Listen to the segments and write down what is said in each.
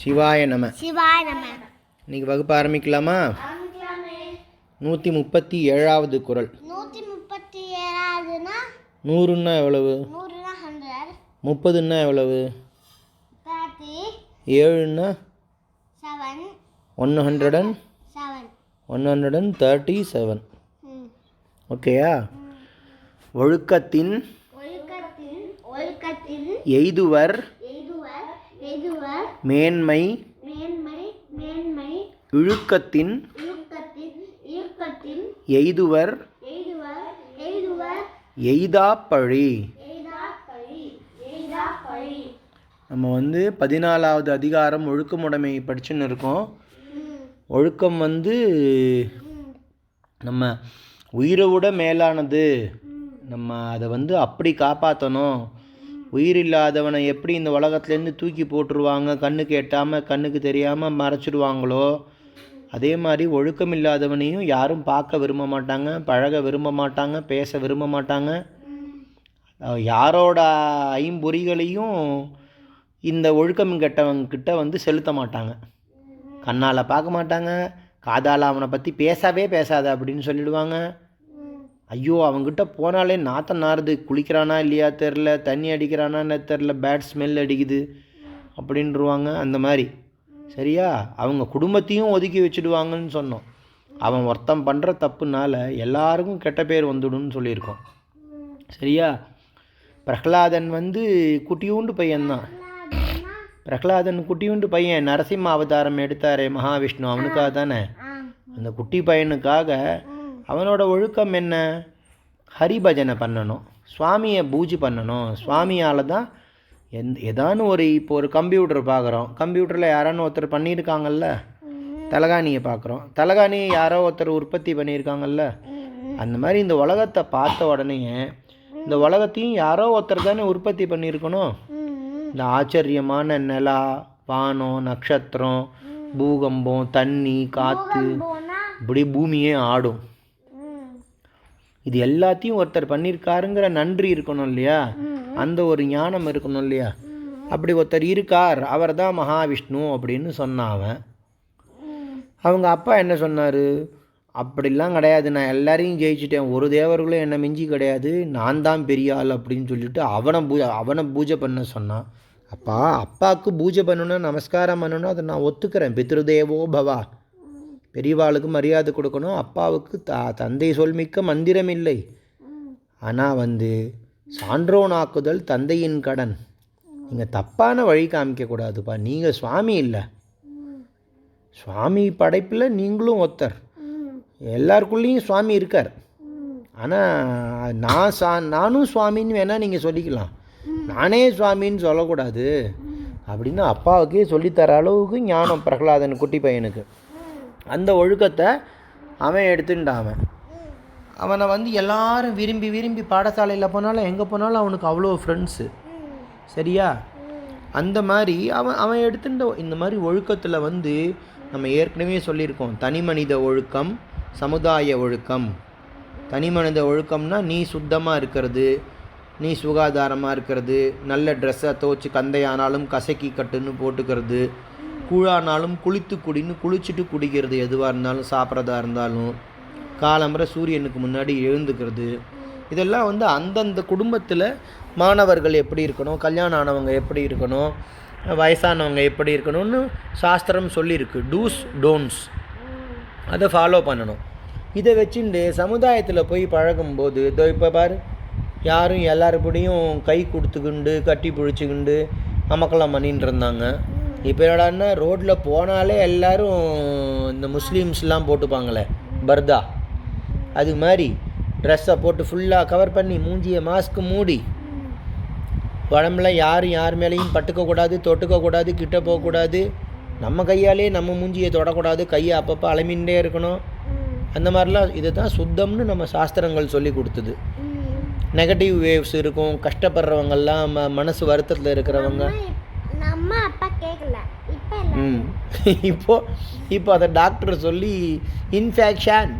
சிவாய நம. சிவாய நம. இன்னைக்கு வகுப்பு ஆரம்பிக்கலாமா? நூற்றி முப்பத்தி ஏழாவது குறள் நூற்றி முப்பத்தி ஏழாவதுனா நூறுன்னா எவ்வளவு? முப்பதுன்னா எவ்வளவு? ஏழுன்னா? One hundred and one hundred and thirty seven ஓகேயா ஒழுக்கத்தின் எய்துவர் மேன்மை இழுக்கத்தின் எய்துவர் எய்தாப்பழி எய்தா பழி. எய்தா பழி நம்ம வந்து பதினாலாவது அதிகாரம் ஒழுக்கமுடைமை படிச்சுன்னு இருக்கோம். ஒழுக்கம் வந்து நம்ம உயிரை விட மேலானது. நம்ம அதை வந்து அப்படி காப்பாற்றணும் உயிர் இல்லாதவனை எப்படி இந்த உலகத்துலேருந்து தூக்கி போட்டுருவாங்க? கண்ணுக்கு எட்டாமல் கண்ணுக்கு தெரியாமல் மறைச்சிடுவாங்களோ அதே மாதிரி ஒழுக்கம் இல்லாதவனையும் யாரும் பார்க்க விரும்ப மாட்டாங்க பழக விரும்ப மாட்டாங்க பேச விரும்ப மாட்டாங்க. யாரோட ஐம்பொறிகளையும் இந்த ஒழுக்கம் கெட்டவங்கிட்ட வந்து செலுத்த மாட்டாங்க. கண்ணால் பார்க்க மாட்டாங்க காதால் அவனை பற்றி பேசவே பேசாத அப்படின்னு சொல்லிடுவாங்க. ஐயோ அவங்ககிட்ட போனாலே நாத்தம் நாறுது. குளிக்கிறானா இல்லையா தெரில. தண்ணி அடிக்கிறானான்னு தெரில. பேட் ஸ்மெல் அடிக்குது அப்படின்ருவாங்க அந்த மாதிரி. சரியா? அவங்க குடும்பத்தையும் ஒதுக்கி வச்சுடுவாங்கன்னு சொன்னோம். அவன் ஒருத்தன் பண்ணுற தப்புனால எல்லாருக்கும் கெட்ட பேர் வந்துடும்னு சொல்லியிருக்கோம். சரியா? பிரகலாதன் வந்து குட்டியூண்டு பையன்தான். பிரகலாதன் குட்டியூண்டு பையன் நரசிம்ம அவதாரம் எடுத்தாரே மகாவிஷ்ணு. அவனுக்காக தானே? அந்த குட்டி பையனுக்காக அவனோட ஒழுக்கம் என்ன? ஹரிபஜனை பண்ணணும். சுவாமியை பூஜை பண்ணணும். சுவாமியால் தான் எந்த ஏதானு ஒரு இப்போ ஒரு கம்ப்யூட்டர் பார்க்குறோம் கம்ப்யூட்டரில் யாரானு ஒருத்தர் பண்ணியிருக்காங்கல்ல தலகாணியை பார்க்குறோம் தலகாணியை யாரோ ஒருத்தர் உற்பத்தி பண்ணியிருக்காங்கல்ல அந்த மாதிரி இந்த உலகத்தை பார்த்த உடனே இந்த உலகத்தையும் யாரோ ஒருத்தர் தானே உற்பத்தி பண்ணியிருக்கணும் இந்த ஆச்சரியமான நிலா வானம் நட்சத்திரம் பூகம்பம் தண்ணி காற்று இப்படி பூமியே ஆடும். இது எல்லாத்தையும் ஒருத்தர் பண்ணியிருக்காருங்கிற நன்றி இருக்கணும் இல்லையா? அந்த ஒரு ஞானம் இருக்கணும் இல்லையா? அப்படி ஒருத்தர் இருக்கார் அவர் தான் மகாவிஷ்ணு அப்படின்னு சொன்னான் அவன். அவங்க அப்பா என்ன சொன்னார்? அப்படிலாம் கிடையாது நான் எல்லாரையும் ஜெயிச்சிட்டேன். ஒரு தேவர்களும் என்னை மிஞ்சி கிடையாது. நான் தான் பெரிய ஆள் அப்படின்னு சொல்லிட்டு அவனை பூஜை அவனை பூஜை பண்ண சொன்னான். அப்பா அப்பாவுக்கு பூஜை பண்ணணும்னா நமஸ்காரம் பண்ணணும் அதை நான் ஒத்துக்கிறேன். பித்ருதேவோ பவா. பெரியவாளுக்கு மரியாதை கொடுக்கணும் அப்பாவுக்கு த தந்தை சொல்மிக்க மந்திரம் இல்லை. ஆனால் வந்து சான்றோனாக்குதல் தந்தையின் கடன். நீங்கள் தப்பான வழி காமிக்கக்கூடாதுப்பா நீங்கள் சுவாமி இல்லை. சுவாமி படைப்பில் நீங்களும் ஒத்தர். எல்லாருக்குள்ளேயும் சுவாமி இருக்கார். ஆனால் நான் சா நானும் சுவாமின்னு வேணால் நீங்கள் சொல்லிக்கலாம். நானே சுவாமின்னு சொல்லக்கூடாது. அப்படின்னு அப்பாவுக்கே சொல்லித்தர அளவுக்கு ஞானம் பிரகலாதன் குட்டி பையனுக்கு. அந்த ஒழுக்கத்தை அவன் எடுத்துட்டான் அவன். அவனை வந்து எல்லாரும் விரும்பி விரும்பி பாடசாலையில் போனாலும் எங்கே போனாலும் அவனுக்கு அவ்வளோ ஃப்ரெண்ட்ஸு சரியா? அந்த மாதிரி அவன் அவன் எடுத்துட்ட இந்த மாதிரி ஒழுக்கத்தில் வந்து நம்ம ஏற்கனவே சொல்லியிருக்கோம். தனி மனித ஒழுக்கம் சமுதாய ஒழுக்கம். தனி மனித ஒழுக்கம்னா நீ சுத்தமாக இருக்கிறது நீ சுகாதாரமாக இருக்கிறது நல்ல ட்ரெஸ்ஸை துவச்சி கந்தையானாலும் கசக்கி கட்டுன்னு போட்டுக்கிறது கூழானாலும் குளித்து குடின்னு குளிச்சுட்டு குடிக்கிறது எதுவாக இருந்தாலும் சாப்பிட்றதா இருந்தாலும் காலம்பரை சூரியனுக்கு முன்னாடி எழுந்துக்கிறது. இதெல்லாம் வந்து அந்தந்த குடும்பத்தில் மாணவர்கள் எப்படி இருக்கணும் கல்யாணம் ஆனவங்க எப்படி இருக்கணும் வயசானவங்க எப்படி இருக்கணும்னு சாஸ்திரம் சொல்லியிருக்கு டூஸ் டோன்ஸ் அதை ஃபாலோ பண்ணணும். இதை வச்சுட்டு சமுதாயத்தில் போய் பழகும்போது இதோ இப்போ பாரு யாரும் எல்லாருபடியும் கை கொடுத்துக்கிண்டு கட்டி பிடிச்சிக்கிண்டு அமக்கலாம் பண்ணின்னு இருந்தாங்க. இப்போ என்னடான்னா ரோட்டில் போனாலே எல்லாரும் இந்த முஸ்லீம்ஸ்லாம் போட்டுப்பாங்களே பர்தா. அது மாதிரி ட்ரெஸ்ஸை போட்டு ஃபுல்லாக கவர் பண்ணி மூஞ்சியை மாஸ்க் மூடி. உடம்புல யாரும் யார் மேலேயும் பட்டுக்கக்கூடாது தொட்டுக்கக்கூடாது கிட்ட போகக்கூடாது நம்ம கையாலே நம்ம மூஞ்சியை தொடக்கூடாது கையை அப்பப்போ அலமின்ண்டே இருக்கணும். அந்த மாதிரிலாம் இதை தான் சுத்தம்னு நம்ம சாஸ்திரங்கள் சொல்லி கொடுத்தது. நெகட்டிவ் வேவ்ஸ் இருக்கும் கஷ்டப்படுறவங்கெல்லாம் மனசு வருத்தத்தில் இருக்கிறவங்க. இப்போ ம். இப்போ இப்போ அதை டாக்டர் சொல்லி இன்ஃபெக்ஷன்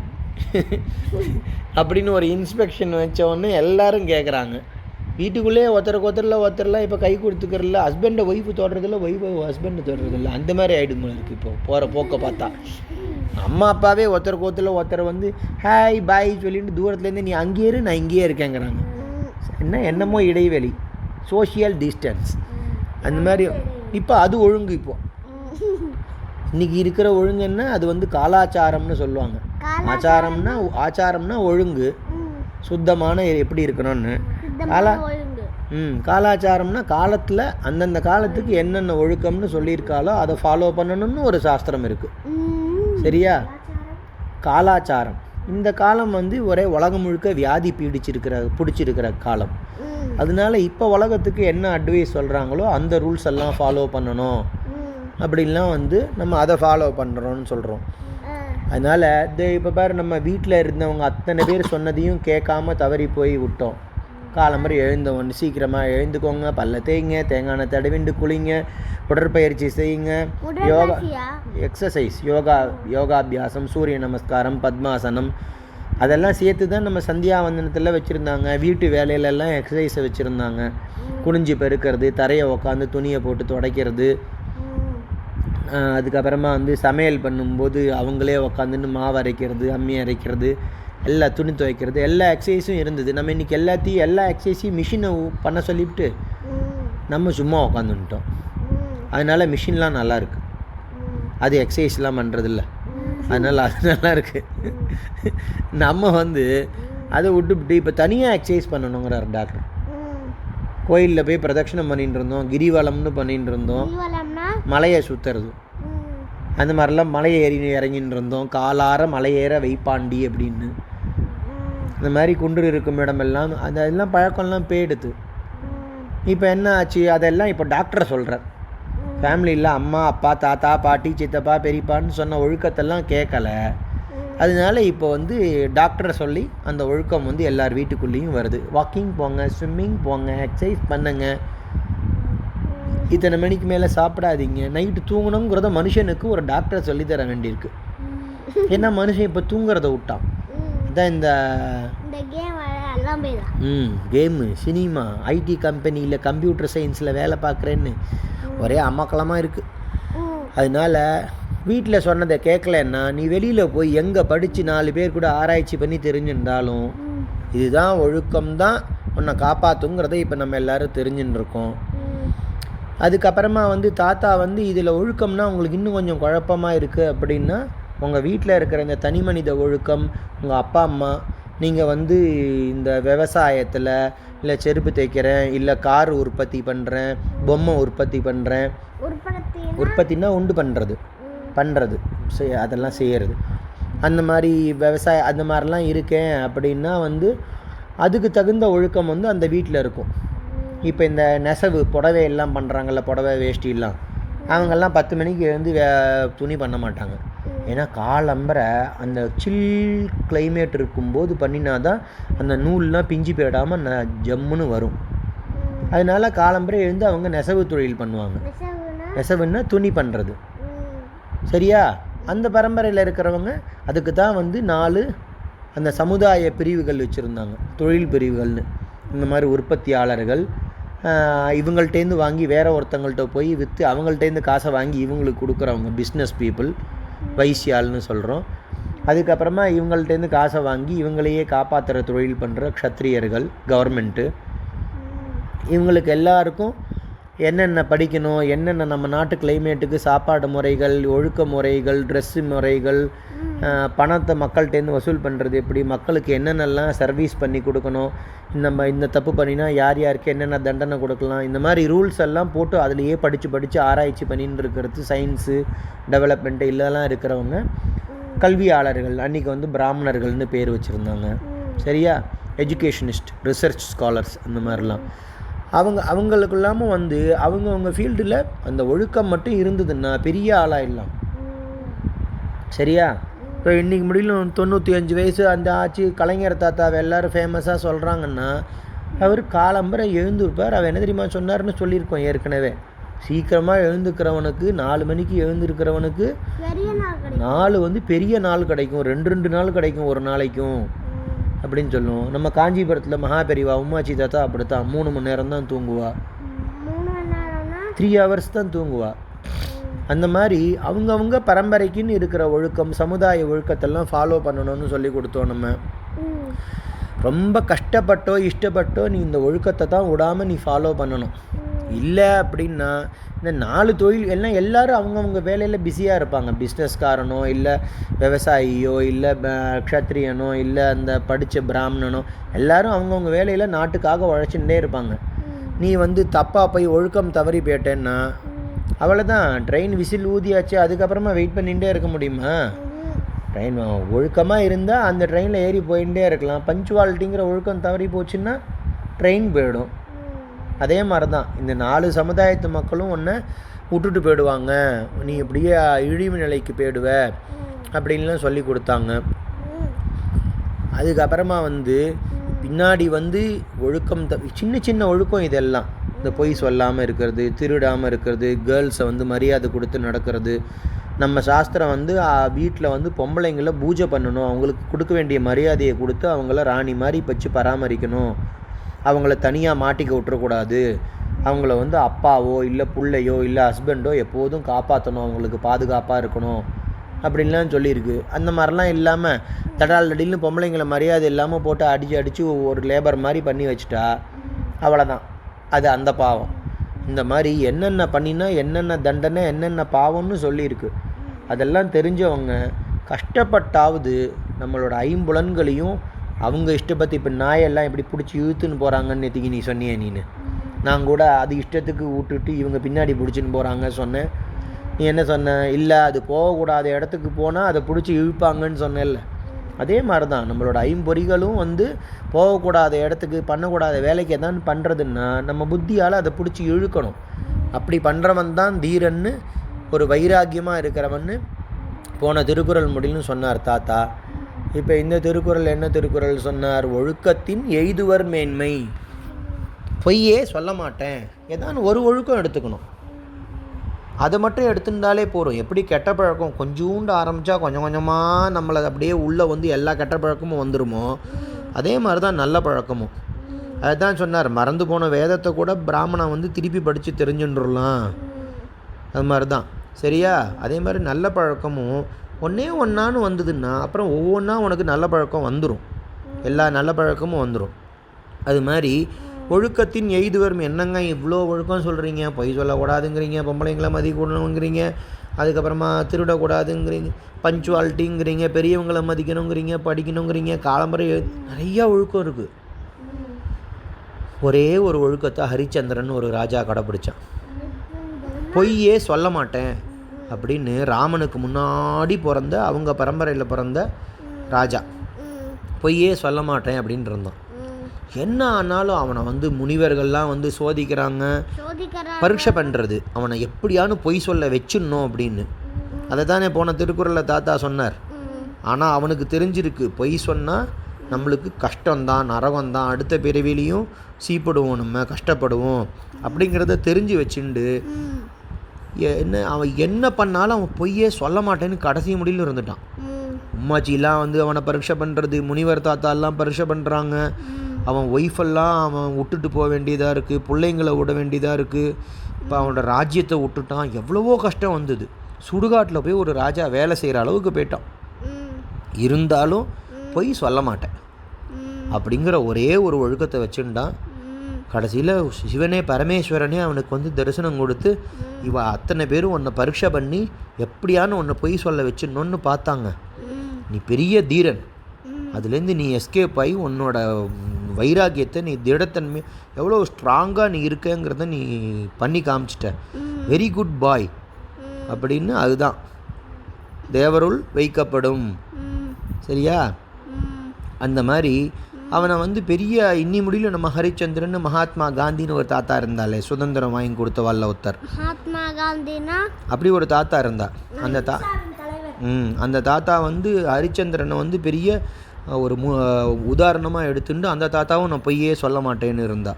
அப்படின்னு ஒரு இன்ஸ்பெக்ஷன் வச்ச எல்லாரும் கேட்குறாங்க வீட்டுக்குள்ளேயே ஒருத்தருக்கு ஒருத்தரில் ஒருத்தர்லாம் இப்போ கை கொடுத்துக்கிறல ஹஸ்பண்டை ஒய்ஃபு தொடுறதில்ல ஒய்ஃபை ஹஸ்பண்டை தொடுறதில்ல அந்த மாதிரி ஆகிடும் இருக்குது இப்போ போகிற போக்கை பார்த்தா. அம்மா அப்பாவே ஒருத்தருக்கு ஒருத்தரில் ஒருத்தரை வந்து ஹாய் பாய் சொல்லிட்டு தூரத்துலேருந்து நீ அங்கேயே இரு நான் இங்கேயே இருக்கேங்கிறாங்க. என்ன என்னமோ இடைவெளி. சோஷியல் டிஸ்டன்ஸ் அந்த மாதிரி இப்போ அது ஒழுங்கு இப்போது இன்னைக்கு இருக்கிற ஒழுங்கு என்ன? அது வந்து காலாச்சாரம்னு சொல்லுவாங்க. ஆச்சாரம்னா ஆச்சாரம்னா ஒழுங்கு. சுத்தமான எப்படி இருக்கணும்னு. காலா ம் காலாச்சாரம்னா காலத்தில் அந்தந்த காலத்துக்கு என்னென்ன ஒழுக்கம்னு சொல்லியிருக்காலோ அதை ஃபாலோ பண்ணணும்னு ஒரு சாஸ்திரம் இருக்குது. சரியா? காலாச்சாரம். இந்த காலம் வந்து ஒரே உலகம் முழுக்க வியாதி பீடிச்சிருக்கிற பிடிச்சிருக்கிற காலம். அதனால இப்போ உலகத்துக்கு என்ன அட்வைஸ் சொல்கிறாங்களோ அந்த ரூல்ஸ் எல்லாம் ஃபாலோ பண்ணணும். அப்படின்லாம் வந்து நம்ம அதை ஃபாலோ பண்ணுறோன்னு சொல்கிறோம். அதனால் இந்த இப்போ பாரு நம்ம வீட்டில் இருந்தவங்க அத்தனை பேர் சொன்னதையும் கேட்காம தவறி போய் விட்டோம். காலம்பரை எழுந்தவொன்னு சீக்கிரமாக எழுந்துக்கோங்க. பல்ல தேய்ங்க. தேங்காய் தடவிண்டு குளிங்க. உடற்பயிற்சி செய்யுங்க. யோகா? எக்ஸசைஸ் யோகா யோகாபியாசம் சூரிய நமஸ்காரம் பத்மாசனம். அதெல்லாம் சேர்த்து தான் நம்ம சந்தியாவந்தனத்தில் வச்சுருந்தாங்க. வீட்டு வேலையிலெல்லாம் எக்ஸசைஸை வச்சுருந்தாங்க. குனிஞ்சு பெருக்கிறது தரையை உக்காந்து துணியை போட்டு துடைக்கிறது. அதுக்கப்புறமா வந்து சமையல் பண்ணும்போது அவங்களே உக்காந்துன்னு மாவு அரைக்கிறது அம்மி அரைக்கிறது எல்லா துணி துவைக்கிறது எல்லா எக்ஸசைஸும் இருந்தது. நம்ம இன்றைக்கி எல்லாத்தையும் எல்லா எக்ஸசைஸையும் மிஷினை பண்ண சொல்லிவிட்டு நம்ம சும்மா உக்காந்துட்டோம் அதனால் மிஷின்லாம் நல்லாயிருக்கு அது எக்ஸசைஸ்லாம் பண்ணுறதில்ல அதனால் அது நல்லாயிருக்கு நம்ம வந்து அதை விட்டுவிட்டு இப்போ தனியாக எக்ஸசைஸ் பண்ணணுங்கிறார் டாக்டர் கோயிலில் போய் பிரதட்சணம் பண்ணிட்டு இருந்தோம் கிரிவலம்னு பண்ணிட்டு இருந்தோம். மலையை சுற்றுறது அந்த மாதிரிலாம் மலை ஏறி இறங்கின்னு இருந்தோம் காலார மலையேற வைப்பாண்டி அப்படின்னு. இந்த மாதிரி குன்று இருக்கும் இடமெல்லாம் அந்த அதெல்லாம் பழக்கம்லாம் போயிடுது. இப்போ என்ன ஆச்சு? அதெல்லாம் இப்போ டாக்டர் சொல்கிறார் ஃபேமிலியில் அம்மா அப்பா தாத்தா பாட்டி சித்தப்பா பெரியப்பான்னு சொன்ன ஒழுக்கத்தெல்லாம் கேட்கல. அதனால இப்போ வந்து டாக்டரை சொல்லி அந்த ஒழுக்கம் வந்து எல்லார் வீட்டுக்குள்ளேயும் வருது. வாக்கிங் போங்க ஸ்விம்மிங் போங்க எக்ஸசைஸ் பண்ணுங்க. இத்தனை மணிக்கு மேலே சாப்பிடாதீங்க. நைட்டு தூங்கணுங்கிறத மனுஷனுக்கு ஒரு டாக்டர் சொல்லி தர வேண்டியிருக்கு ஏன்னா மனுஷன் இப்போ தூங்குறத விட்டான். இதான் இந்த ம் கேமு சினிமா ஐடி கம்பெனியில் கம்ப்யூட்டர் சயின்ஸில் வேலை பார்க்குறேன்னு. ஒரே அமக்கலமாக இருக்குது. அதனால வீட்டில் சொன்னதை கேட்கலன்னா நீ வெளியில் போய் எங்கே படித்து நாலு பேர் கூட ஆராய்ச்சி பண்ணி தெரிஞ்சிருந்தாலும். இதுதான் ஒழுக்கம் தான் உன்னை காப்பாற்றுங்கிறத இப்போ நம்ம எல்லாரும் தெரிஞ்சுன்னு இருக்கோம். அதுக்கப்புறமா வந்து தாத்தா வந்து இதில் ஒழுக்கம்னா உங்களுக்கு இன்னும் கொஞ்சம் குழப்பமாக இருக்குது அப்படின்னா உங்கள் வீட்டில் இருக்கிற இந்த தனி மனித ஒழுக்கம் உங்கள் அப்பா அம்மா நீங்கள் வந்து இந்த விவசாயத்தில் இல்லை செருப்பு தைக்கிறேன் இல்லை கார் உற்பத்தி பண்ணுறேன் பொம்மை உற்பத்தி பண்ணுறேன் உற்பத்தினா? உண்டு பண்ணுறது. பண்ணுறது அதெல்லாம் செய்கிறது அந்த மாதிரி விவசாய அந்த மாதிரிலாம் இருக்கேன் அப்படின்னா வந்து அதுக்கு தகுந்த ஒழுக்கம் வந்து அந்த வீட்டில் இருக்கும் இப்போ இந்த நெசவு புடவை எல்லாம் பண்ணுறாங்கல்ல புடவை வேஷ்டிலாம் அவங்கெல்லாம் பத்து மணிக்கு எழுந்து வே துணி பண்ண மாட்டாங்க. ஏன்னா காலம்பரை அந்த சில் கிளைமேட் இருக்கும்போது பண்ணினா தான் அந்த நூல்லாம் பிஞ்சு போயிடாமல் ந ஜம்முன்னு வரும். அதனால காலம்பரை எழுந்து அவங்க நெசவு தொழில் பண்ணுவாங்க. நெசவுனா? நெசவுன்னா துணி பண்ணுறது. சரியா? அந்த பரம்பரையில் இருக்கிறவங்க அதுக்கு தான் வந்து நாலு அந்த சமுதாய பிரிவுகள் வச்சுருந்தாங்க. தொழில் பிரிவுகள்னு. இந்த மாதிரி உற்பத்தியாளர்கள் இவங்கள்ட்டேருந்து வாங்கி வேற ஒருத்தங்கள்ட்ட போய் விற்று அவங்கள்ட்டேருந்து காசை வாங்கி இவங்களுக்கு கொடுக்குறவங்க பிஸ்னஸ் பீப்புள் வைசியால்னு சொல்கிறோம் அதுக்கப்புறமா இவங்கள்ட்டேருந்து காசை வாங்கி இவங்களையே காப்பாற்றுற தொழில் பண்ணுற க்ஷத்ரியர்கள் கவர்மெண்ட்டு இவங்களுக்கு எல்லாருக்கும் என்னென்ன படிக்கணும் என்னென்ன நம்ம நாட்டு கிளைமேட்டுக்கு சாப்பாடு முறைகள் ஒழுக்க முறைகள் ட்ரெஸ்ஸு முறைகள் பணத்தை மக்கள்கிட்டேருந்து வசூல் பண்ணுறது எப்படி மக்களுக்கு என்னென்னலாம் சர்வீஸ் பண்ணி கொடுக்கணும் நம்ம இந்த தப்பு பண்ணினா யார் யாருக்கு என்னென்ன தண்டனை கொடுக்கலாம் இந்த மாதிரி ரூல்ஸ் எல்லாம் போட்டு அதுலேயே படித்து படித்து ஆராய்ச்சி பண்ணின்னு இருக்கிறது சயின்ஸு டெவலப்மெண்ட்டு இதெல்லாம் இருக்கிறவங்க கல்வியாளர்கள். அன்றைக்கி வந்து பிராமணர்கள்னு பேர் வச்சுருந்தாங்க. சரியா? எஜுகேஷனிஸ்ட் ரிசர்ச் ஸ்காலர்ஸ் அந்த மாதிரிலாம். அவங்க அவங்களுக்கு இல்லாமல் வந்து அவங்கவுங்க ஃபீல்டில் அந்த ஒழுக்கம் மட்டும் இருந்ததுன்னா பெரிய ஆளாயிடலாம். சரியா? இப்போ இன்றைக்கி முடியலும் தொண்ணூற்றி அஞ்சு வயசு அந்த ஆச்சு கலைஞர் தாத்தாவை எல்லாரும் ஃபேமஸாக சொல்கிறாங்கன்னா அவர் காலம்பரை எழுந்திருப்பார். அவர் என்ன தெரியுமா சொன்னார்னு சொல்லியிருக்கோம் ஏற்கனவே. சீக்கிரமாக எழுந்துக்கிறவனுக்கு நாலு மணிக்கு எழுந்திருக்கிறவனுக்கு நாலு வந்து பெரிய நாள் கிடைக்கும். ரெண்டு ரெண்டு நாள் கிடைக்கும் ஒரு நாளைக்கும். அப்படின்னு சொல்லுவோம். நம்ம காஞ்சிபுரத்தில் மகாபெரிவா உமாச்சி தாத்தா அப்படித்தான். மூணு மணி நேரம் தான் தூங்குவா த்ரீ ஹவர்ஸ் தான் தூங்குவா. அந்த மாதிரி அவங்கவுங்க பரம்பரைக்குன்னு இருக்கிற ஒழுக்கம் சமுதாய ஒழுக்கத்தெல்லாம் ஃபாலோ பண்ணணும்னு சொல்லி கொடுத்தோம் நம்ம. ரொம்ப கஷ்டப்பட்டோ இஷ்டப்பட்டோ நீ இந்த ஒழுக்கத்தை தான் விடாமல் நீ ஃபாலோ பண்ணணும். இல்லை அப்படின்னா இந்த நாலு தொழில் எல்லாம் எல்லாரும் அவங்கவுங்க வேலையில் பிஸியாக இருப்பாங்க. பிஸ்னஸ்காரனோ இல்லை விவசாயியோ இல்லை க்ஷத்ரியனோ இல்லை அந்த படித்த பிராமணனோ எல்லாரும் அவங்கவுங்க வேலையில் நாட்டுக்காக உழைச்சுட்டே இருப்பாங்க. நீ வந்து தப்பாக போய் ஒழுக்கம் தவறி போயிட்டேன்னா அவ்வளோதான் ட்ரெயின் விசில் ஊதியாச்சு அதுக்கப்புறமா வெயிட் பண்ணிகிட்டே இருக்க முடியுமா? ட்ரெயின் ஒழுக்கமாக இருந்தால் அந்த ட்ரெயினில் ஏறி போயிட்டே இருக்கலாம். பஞ்சுவாலிட்டிங்கிற ஒழுக்கம் தவறி போச்சுன்னா ட்ரெயின் போயிடும். அதே மாதிரி தான் இந்த நாலு சமுதாயத்து மக்களும் ஒன்றை விட்டுட்டு போயிடுவாங்க. நீ இப்படியே இழிவு நிலைக்கு போயிடுவ அப்படின்லாம் சொல்லி கொடுத்தாங்க. அதுக்கப்புறமா வந்து பின்னாடி வந்து ஒழுக்கம் த சின்ன சின்ன ஒழுக்கம் இதெல்லாம். இந்த பொய் சொல்லாமல் இருக்கிறது திருடாமல் இருக்கிறது கேர்ள்ஸை வந்து மரியாதை கொடுத்து நடக்கிறது. நம்ம சாஸ்திரம் வந்து வீட்டில் வந்து பொம்பளைங்களை பூஜை பண்ணணும். அவங்களுக்கு கொடுக்க வேண்டிய மரியாதையை கொடுத்து அவங்கள ராணி மாதிரி வச்சு பராமரிக்கணும். அவங்கள தனியாக மாட்டிக்க விட்டுறக்கூடாது. அவங்கள வந்து அப்பாவோ இல்லை புள்ளையோ இல்லை ஹஸ்பண்டோ எப்போதும் காப்பாற்றணும் அவங்களுக்கு பாதுகாப்பாக இருக்கணும். அப்படின்லாம் சொல்லியிருக்கு. அந்த மாதிரிலாம் இல்லாமல் தடால் தடில்னு பொம்பளைங்களை மரியாதை இல்லாமல் போட்டு அடித்து அடித்து ஒரு லேபர் மாதிரி பண்ணி வச்சுட்டா அவ்வளோதான் அது அந்த பாவம். இந்த மாதிரி என்னென்ன பண்ணினா என்னென்ன தண்டனை என்னென்ன பாவம்னு சொல்லியிருக்கு. அதெல்லாம் தெரிஞ்சவங்க கஷ்டப்பட்டாவது நம்மளோட ஐம்புலன்களையும் அவங்க இஷ்டப்பத்தி இப்போ நாயெல்லாம் எப்படி பிடிச்சி இழுத்துன்னு போகிறாங்கன்னு நேற்றுக்கு நீ சொன்னியே நீனு. நான் கூட அது இஷ்டத்துக்கு விட்டுட்டு இவங்க பின்னாடி பிடிச்சின்னு போகிறாங்க சொன்னேன். நீ என்ன சொன்ன? இல்லை அது போகக்கூடாத இடத்துக்கு போனால் அதை பிடிச்சி இழுப்பாங்கன்னு சொன்னேன்ல. அதே மாதிரி தான் நம்மளோட ஐம்பொறிகளும் வந்து போகக்கூடாத இடத்துக்கு பண்ணக்கூடாத வேலைக்கு எதான் பண்ணுறதுன்னா நம்ம புத்தியால் அதை பிடிச்சி இழுக்கணும். அப்படி பண்ணுறவன் தான் தீரன்னு ஒரு வைராக்கியமாக இருக்கிறவன்னு போன திருக்குறள் முடின்னு சொன்னார் தாத்தா. இப்போ இந்த திருக்குறள் என்ன திருக்குறள் சொன்னார்? ஒழுக்கத்தின் எய்துவர் மேன்மை. பொய்யே சொல்ல மாட்டேன். ஏதான் ஒரு ஒழுக்கம் எடுத்துக்கணும். அதை மட்டும் எடுத்துருந்தாலே போதும். எப்படி கெட்ட பழக்கம்? கொஞ்சூண்டு ஆரம்பித்தா கொஞ்சம் கொஞ்சமாக நம்மளை அப்படியே உள்ளே வந்து எல்லா கெட்ட பழக்கமும் வந்துருமோ? அதே மாதிரி தான் நல்ல பழக்கமும். அதுதான் சொன்னார். மறந்து போன வேதத்தை கூட பிராமணன் வந்து திருப்பி படித்து தெரிஞ்சுட்டுலாம் அது மாதிரி தான் சரியா? அதே மாதிரி நல்ல பழக்கமும் ஒன்றே ஒன்றான்னு வந்ததுன்னா அப்புறம் ஒவ்வொன்றா உனக்கு நல்ல பழக்கம் வந்துடும் எல்லா நல்ல பழக்கமும் வந்துடும் அது மாதிரி ஒழுக்கத்தின் எய்துவரும் என்னங்க இவ்வளோ ஒழுக்கம் சொல்கிறீங்க பொய் சொல்லக்கூடாதுங்கிறீங்க. பொம்பளைங்களை மதிக்கணுங்கிறீங்க அதுக்கப்புறமா திருடக்கூடாதுங்கிறீங்க. பஞ்சுவாலிட்டிங்கிறீங்க. பெரியவங்களை மதிக்கணுங்கிறீங்க. படிக்கணுங்கிறீங்க. காலம்பரை நிறையா ஒழுக்கம் இருக்குது ஒரே ஒரு ஒழுக்கத்தை ஹரிச்சந்திரன் ஒரு ராஜா கடைப்பிடிச்சான். பொய்யே சொல்ல மாட்டேன் அப்படின்னு ராமனுக்கு முன்னாடி பிறந்த அவங்க பரம்பரையில் பிறந்த ராஜா. பொய்யே சொல்ல மாட்டேன் அப்படின்னு இருந்தான். என்ன ஆனாலும் அவனை வந்து முனிவர்கள்லாம் வந்து சோதிக்கிறாங்க. சோதிக்கிறா பரீட்சை பண்ணுறது அவனை எப்படியானு பொய் சொல்ல வச்சிடணும் அப்படின்னு. அதை தானே போன திருக்குறளில் தாத்தா சொன்னார். ஆனால் அவனுக்கு தெரிஞ்சிருக்கு பொய் சொன்னால் நம்மளுக்கு கஷ்டம்தான் நரகம்தான் அடுத்த பிறவிலையும் சீப்படுவோம் நம்ம கஷ்டப்படுவோம் அப்படிங்கிறத தெரிஞ்சு வச்சுண்டு என்ன அவன் என்ன பண்ணாலும் அவன் பொய்யே சொல்ல மாட்டேன்னு கடைசி முடியல இருந்துட்டான். உம்மாச்சிலாம் வந்து அவனை பரீட்சை பண்ணுறது முனிவர் தாத்தாலாம் பரீட்சை பண்ணுறாங்க அவன் ஒய்ஃபெல்லாம் அவன் விட்டுட்டு போக வேண்டியதாக இருக்குது பிள்ளைங்களை விட வேண்டியதாக இருக்குது இப்போ அவனோட ராஜ்யத்தை விட்டுட்டான். எவ்வளவோ கஷ்டம் வந்தது. சுடுகாட்டில் போய் ஒரு ராஜா வேலை செய்கிற அளவுக்கு போயிட்டான். இருந்தாலும் பொய் சொல்ல மாட்டேன். அப்படிங்கிற ஒரே ஒரு ஒழுக்கத்தை வச்சுட்டான். கடைசியில் சிவனே பரமேஸ்வரனே அவனுக்கு வந்து தரிசனம் கொடுத்து இவ அத்தனை பேரும் உன்னை பரீட்சை பண்ணி எப்படியானு உன்னை பொய் சொல்ல வச்சிடணும்னு பார்த்தாங்க. நீ பெரிய தீரன். அதுலேருந்து நீ எஸ்கேப் ஆகி உன்னோட வைராக்கியத்தை நீ திடத்தன்மை எவ்வளோ ஸ்ட்ராங்காக நீ இருக்கங்கிறத நீ பண்ணி காமிச்சிட்ட. வெரி குட் பாய் அப்படின்னு அதுதான். தேவருள் வைக்கப்படும். சரியா? அந்த மாதிரி அவனை வந்து பெரிய இன்னி முடியல நம்ம ஹரிச்சந்திரன் மகாத்மா காந்தின்னு ஒரு தாத்தா இருந்தாலே சுதந்திரம் வாங்கி கொடுத்த வல்ல ஒருத்தர் மகாத்மா காந்தினா? அப்படி ஒரு தாத்தா இருந்தா. அந்த தா ம் அந்த தாத்தா வந்து ஹரிச்சந்திரனை வந்து பெரிய ஒரு மு உதாரணமாக எடுத்துட்டு அந்த தாத்தாவும் நான் பொய்யே சொல்ல மாட்டேன்னு இருந்தா.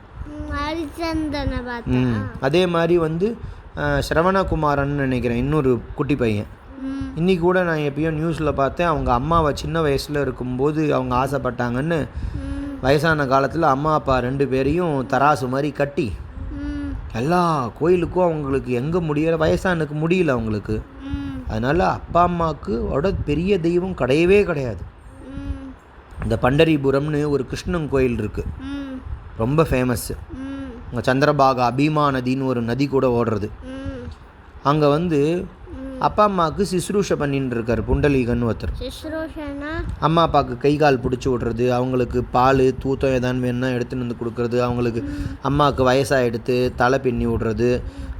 ம் அதே மாதிரி வந்து சிரவணகுமாரன் நினைக்கிறேன் இன்னொரு குட்டி பையன். ம். இன்னைக்கு கூட நான் எப்பயோ நியூஸில் பார்த்தேன் அவங்க அம்மாவை சின்ன வயசில் இருக்கும்போது அவங்க ஆசைப்பட்டாங்கன்னு வயசான காலத்தில் அம்மா அப்பா ரெண்டு பேரையும் தராசு மாதிரி கட்டி எல்லா கோயிலுக்கும் அவங்களுக்கு எங்கே முடியல வயசானுக்கு முடியல அவங்களுக்கு. அதனால் அப்பா அம்மாவுக்கு ஓட பெரிய தெய்வம் கிடையவே கிடையாது. இந்த பண்டரிபுரம்னு ஒரு கிருஷ்ணன் கோயில் இருக்குது ரொம்ப ஃபேமஸ்ஸு அங்கே சந்திரபாகா பீமா நதின்னு ஒரு நதி கூட ஓடுறது. அங்கே வந்து அப்பா அம்மாவுக்கு சிசுரூஷை பண்ணிட்டு இருக்கார் புண்டலீகன் ஒருத்தர். அம்மா அப்பாவுக்கு கை கால் பிடிச்சி விட்றது அவங்களுக்கு பால் தூத்தம் ஏதாவது வேணும்னா எடுத்துன்னு வந்து கொடுக்கறது அவங்களுக்கு அம்மாவுக்கு வயசாக எடுத்து தலை பின்னி விட்றது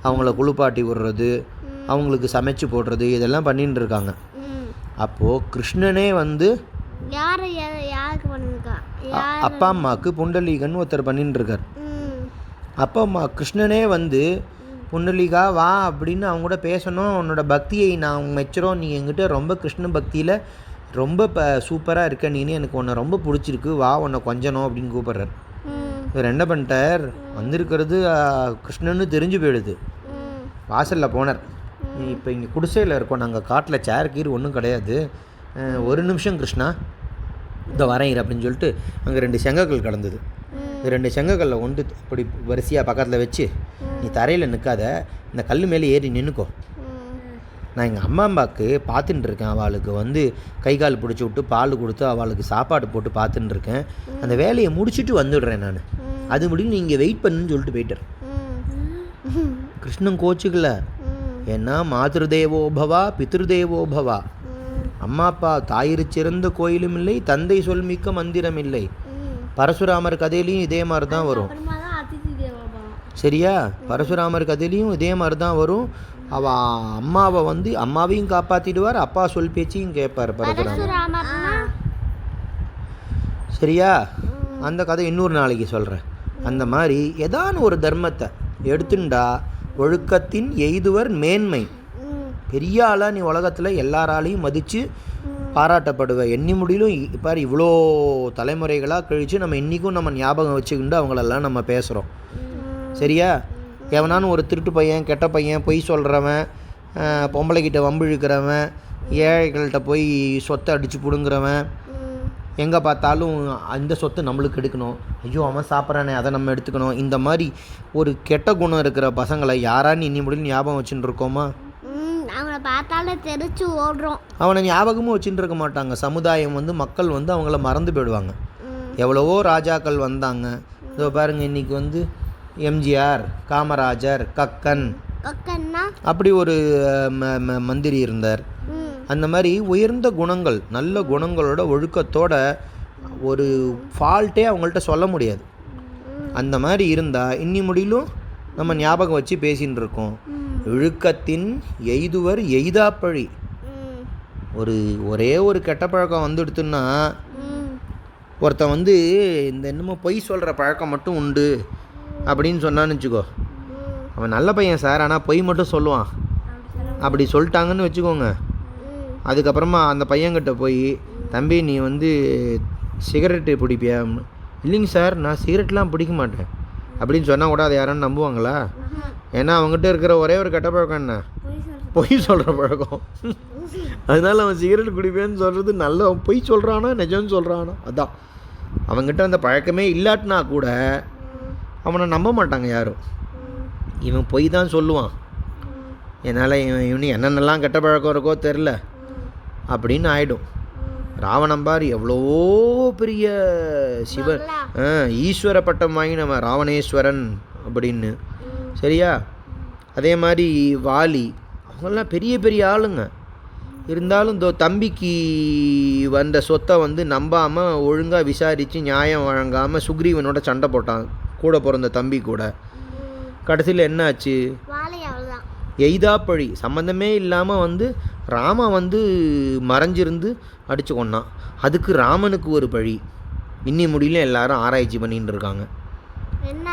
அவங்கள குளிப்பாட்டி விடுறது அவங்களுக்கு சமைச்சு போடுறது இதெல்லாம் பண்ணிட்டு இருக்காங்க. அப்போது கிருஷ்ணனே வந்து யார் யாருக்கு பண்ணிருக்கா அப்பா அம்மாவுக்கு புண்டலீகன் ஒருத்தர் பண்ணிட்டு இருக்கார் அப்பா அம்மா கிருஷ்ணனே வந்து புண்டலிகா வா அப்படின்னு அவங்க கூட பேசணும். உன்னோட பக்தியை நான் மெச்சுறோம். நீ என்கிட்ட ரொம்ப கிருஷ்ண பக்தியில் ரொம்ப இப்போ சூப்பராக இருக்க. நீனு எனக்கு உன்னை ரொம்ப பிடிச்சிருக்கு. வா உன்னை கொஞ்சணும் அப்படின்னு கூப்பிட்றாரு. இவர் என்ன பண்ணிட்டார்? வந்திருக்கிறது கிருஷ்ணன்னு தெரிஞ்சு போயிடுது. வாசலில் போனார். இப்போ இங்கே குடிசையில் இருக்கோம். நாங்கள் காட்டில் சேர் கீர் ஒன்றும் கிடையாது. ஒரு நிமிஷம் கிருஷ்ணா இந்த இரு அப்படின்னு சொல்லிட்டு அங்கே ரெண்டு செங்கக்கல் கிடந்தது ரெண்டு செங்கக்கல்லை கொண்டு இப்படி வரிசையாக பக்கத்தில் வச்சு நீ தரையில் நிற்காத இந்த கல் மேலே ஏறி நின்றுக்கோ நான் எங்கள் அம்மா அம்மாவுக்கு பார்த்துட்டு இருக்கேன் அவளுக்கு வந்து கை கால் பிடிச்சி விட்டு பால் கொடுத்து அவளுக்கு சாப்பாடு போட்டு பார்த்துட்டு இருக்கேன். அந்த வேலையை முடிச்சுட்டு வந்துடுறேன் நான். அது முடியும் நீங்கள் வெயிட் பண்ணுன்னு சொல்லிட்டு போயிட்டார் ம். கிருஷ்ணன் கோச்சுக்கல. ஏன்னா மாதృదేவோ பவா பித்ருதேவோ பவா. அம்மா அப்பா தாயிரு சிறந்த கோயிலும் இல்லை தந்தை சொல் மிக்க மந்திரம் இல்லை. பரசுராமர் கதையிலையும் இதே மாதிரி தான் வரும் சரியா? பரசுராமர் கதையிலையும் இதே மாதிரி தான் வரும். அவ அம்மாவை வந்து அம்மாவையும் காப்பாற்றிடுவார் அப்பா சொல் பேச்சையும் கேட்பார் பரசுராமர். சரியா? அந்த கதை இன்னொரு நாளைக்கு சொல்கிறேன் அந்த மாதிரி ஏதான ஒரு தர்மத்தை எடுத்துண்டா ஒழுக்கத்தின் எய்துவர் மேன்மை. பெரிய ஆளாக நீ உலகத்தில் எல்லாராலையும் மதித்து பாராட்டப்படுவ. எண்ணி முடியலும் இப்போ பாரு இவ்வளோ தலைமுறைகளாக கழித்து நம்ம இன்றைக்கும் நம்ம ஞாபகம் வச்சுக்கிண்டு அவங்களெல்லாம் நம்ம பேசுகிறோம் சரியா? எவனானு ஒரு திருட்டு பையன் கெட்ட பையன் பொய் சொல்கிறவன் பொம்பளைக்கிட்ட வம்பு இழுக்கிறவன் ஏழைகள்கிட்ட போய் சொத்தை அடித்து பிடுங்குறவன் எங்கே பார்த்தாலும் அந்த சொத்து நம்மளுக்கு எடுக்கணும். ஐயோ அவன் சாப்பிட்றானே அதை நம்ம எடுத்துக்கணும். இந்த மாதிரி ஒரு கெட்ட குணம் இருக்கிற பசங்களை யாரான்னு இன்னி முடியல ஞாபகம் வச்சுட்டு இருக்கோமா? அவங்கள பார்த்தாலே தெரிச்சு ஓடுறோம். அவனை ஞாபகமும் வச்சுட்டு இருக்க மாட்டாங்க. சமுதாயம் வந்து மக்கள் வந்து அவங்கள மறந்து போயிடுவாங்க. எவ்வளவோ ராஜாக்கள் வந்தாங்க. இதோ பாருங்க இன்னைக்கு வந்து எம்ஜிஆர் காமராஜர் கக்கன். அப்படி ஒரு மந்திரி இருந்தார். அந்த மாதிரி உயர்ந்த குணங்கள் நல்ல குணங்களோட ஒழுக்கத்தோட ஒரு ஃபால்ட்டே அவங்கள்ட்ட சொல்ல முடியாது. அந்த மாதிரி இருந்தால் இன்னி முடியிலும் நம்ம ஞாபகம் வச்சு பேசின்னு இருக்கோம். இழுக்கத்தின் எய்துவர் எய்தாப்பழி. ஒரு ஒரே ஒரு கெட்ட பழக்கம் வந்துடுத்துன்னா ஒருத்தன் வந்து இந்த என்னமோ பொய் சொல்கிற பழக்கம் மட்டும் உண்டு அப்படின்னு சொன்னான்னு வச்சுக்கோ. அவன் நல்ல பையன் சார் ஆனால் பொய் மட்டும் சொல்லுவான். அப்படி சொல்லிட்டாங்கன்னு வச்சுக்கோங்க. அதுக்கப்புறமா அந்த பையன்கிட்ட போய் தம்பி நீ வந்து சிகரெட்டு பிடிப்பியா? இல்லைங்க சார் நான் சிகரெட்லாம் பிடிக்க மாட்டேன். அப்படின்னு சொன்னால் கூட அதை யாரும் நம்புவாங்களா? ஏன்னா அவங்ககிட்ட இருக்கிற ஒரே ஒரு கெட்ட பழக்கம் என்ன? பொய் சொல்கிற பழக்கம். அதனால அவன் சிகரெட் குடிப்பேன்னு சொல்கிறது நல்ல பொய் சொல்கிறானா நிஜம்னு சொல்கிறானா அதான். அவங்ககிட்ட அந்த பழக்கமே இல்லாட்டினா கூட அவனை நம்ப மாட்டாங்க யாரும். இவன் பொய் தான் சொல்லுவான். என்னால் இவன் இவனு என்னென்னலாம் கெட்ட பழக்கம் இருக்கோ தெரில அப்படின்னு ஆயிடும். ராவணம்பார் எவ்வளவோ பெரிய சிவன். ஈஸ்வர பட்டம் வாங்கினவன் ராவணேஸ்வரன் அப்படின்னு. சரியா? அதே மாதிரி வாலி அவங்கெல்லாம் பெரிய பெரிய ஆளுங்க. இருந்தாலும் இந்த தம்பிக்கு வந்த சொத்தை வந்து நம்பாமல் ஒழுங்காக விசாரித்து நியாயம் வழங்காமல் சுக்ரீவனோட சண்டை போட்டான். கூட பிறந்த தம்பி கூட. கடைசியில் என்ன ஆச்சு எய்தாப்பழி. சம்மந்தமே இல்லாமல் வந்து ராமன் வந்து மறைஞ்சிருந்து அடிச்சு கொண்டான் அதுக்கு ராமனுக்கு ஒரு பழி. இன்னி முடியல எல்லாரும் ஆராய்ச்சி பண்ணிட்டு இருக்காங்க.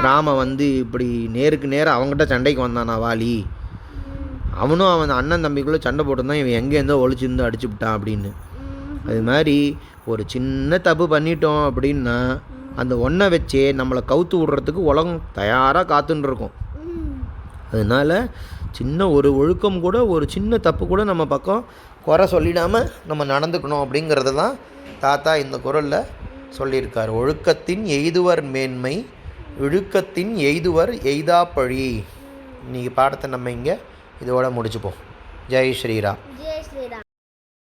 ராம வந்து இப்படி நேருக்கு நேரம் அவங்ககிட்ட சண்டைக்கு வந்தானா வாலி? அவனும் அவன் அண்ணன் தம்பிக்குள்ளே சண்டை போட்டிருந்தான் இவன் எங்கேருந்தோ ஒழிச்சிருந்து அடிச்சு விட்டான் அப்படின்னு. அது மாதிரி ஒரு சின்ன தப்பு பண்ணிட்டோம் அப்படின்னா அந்த ஒன்றை வச்சே நம்மளை கவுத்து விடுறதுக்கு உலகம் தயாராக காத்துன்னு இருக்கும். அதனால் சின்ன ஒரு ஒழுக்கம் கூட ஒரு சின்ன தப்பு கூட நம்ம பக்கம் குறை சொல்லிடாமல் நம்ம நடந்துக்கணும் அப்படிங்கிறது தான் தாத்தா இந்த குரலில் சொல்லியிருக்கார். ஒழுக்கத்தின் எய்துவர் மேன்மை இழுக்கத்தின் எய்துவர் எய்தாப்பழி இன்னைக்கு பாடத்தை நம்ம இங்கே இதோட முடிச்சுப்போம். ஜெய் ஸ்ரீராம். ஜெய்